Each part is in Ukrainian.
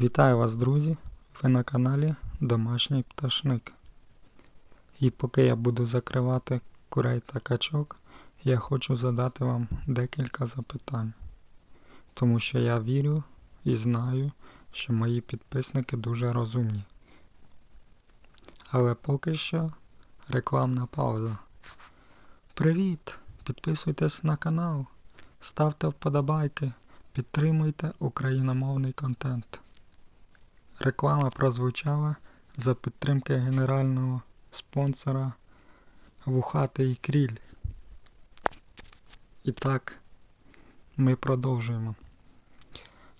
Вітаю вас, друзі! Ви на каналі Домашній Пташник. І поки я буду закривати курей та качок, я хочу задати вам декілька запитань. Тому що я вірю і знаю, що мої підписники дуже розумні. Але поки що рекламна пауза. Привіт! Підписуйтесь на канал, ставте вподобайки, підтримуйте україномовний контент. Реклама прозвучала за підтримки генерального спонсора Вухатий Кріль. І так, ми продовжуємо.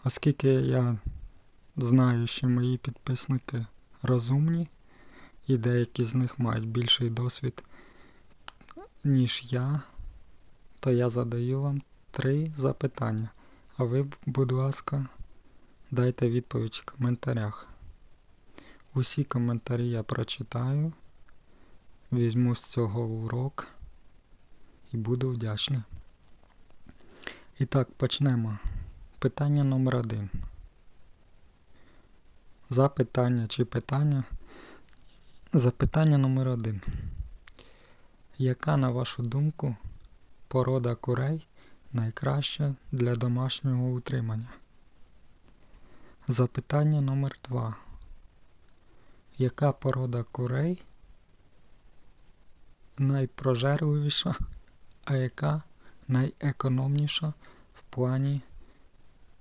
Оскільки я знаю, що мої підписники розумні, і деякі з них мають більший досвід, ніж я, то я задаю вам три запитання. А ви, будь ласка, Дайте відповідь в коментарях. Усі коментарі я прочитаю, візьму з цього урок і буду вдячний. І так, почнемо. Питання номер один. Запитання чи питання. Запитання номер один. Яка, на вашу думку, порода курей найкраща для домашнього утримання? Запитання номер 2. Яка порода курей найпрожерливіша, а яка найекономніша в плані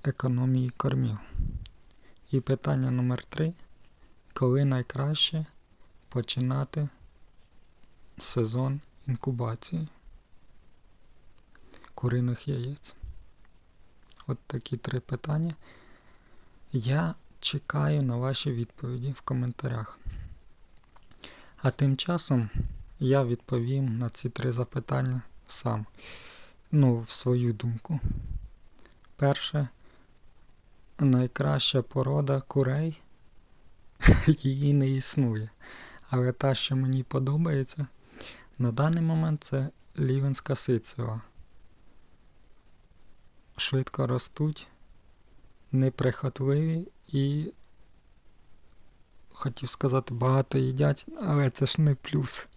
економії кормів? І питання номер 3. Коли найкраще починати сезон інкубації куриних яєць? От такі три питання. Я чекаю на ваші відповіді в коментарях. А тим часом я відповім на ці три запитання сам. Ну, в свою думку. Перше, найкраща порода курей, її не існує. Але та, що мені подобається, на даний момент це лівенська сицева. Швидко ростуть неприхотливі і, хотів сказати, багато їдять, але це ж не плюс.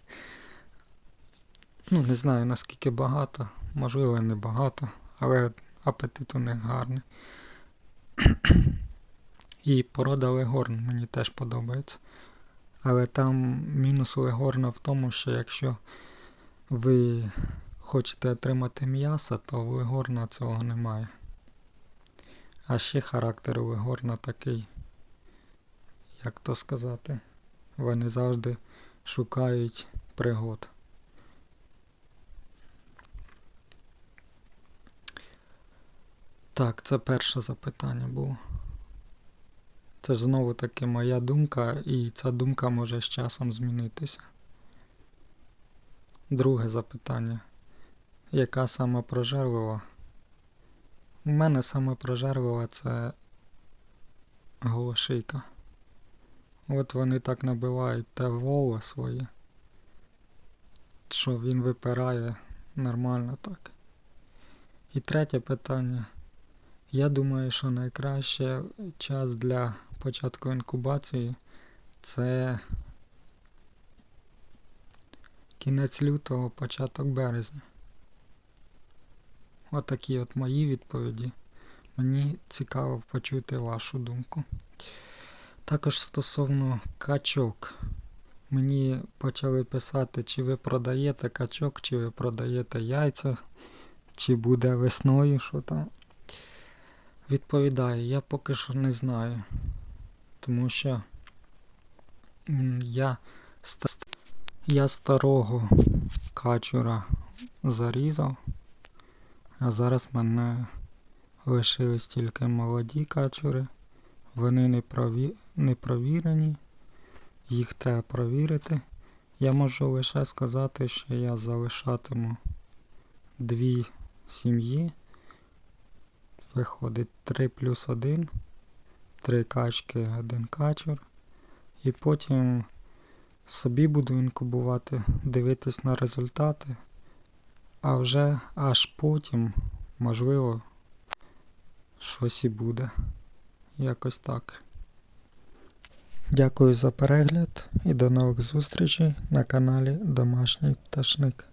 Ну, не знаю наскільки багато, можливо, не багато, але апетит у них гарний. І порода легорн мені теж подобається. Але там мінус легорна в тому, що якщо ви хочете отримати м'ясо, то в легорна цього немає. А ще характер у Легорна такий, як то сказати, вони завжди шукають пригод. Так, це перше запитання було. Це ж знову таки моя думка, і ця думка може з часом змінитися. Друге запитання. Яка саме прожерлива? У мене саме прожерлива це голошийка. От вони так набивають те воло своє, що він випирає нормально так. І третє питання. Я думаю, що найкраще час для початку інкубації це кінець лютого, початок березня. Отакі от мої відповіді. Мені цікаво почути вашу думку. Також стосовно качок. Мені почали писати, чи ви продаєте качок, чи ви продаєте яйця, чи буде весною, що там. Відповідаю, я поки що не знаю. Тому що я, я старого качура зарізав. А зараз в мене лишились тільки молоді качури. Вони не, прові... не провірені, їх треба провірити. Я можу лише сказати, що я залишатиму дві сім'ї. Виходить 3 плюс 1, 3 качки, один качур. І потім собі буду інкубувати, дивитись на результати а вже аж потім, можливо, щось і буде. Якось так. Дякую за перегляд і до нових зустрічей на каналі Домашній Пташник.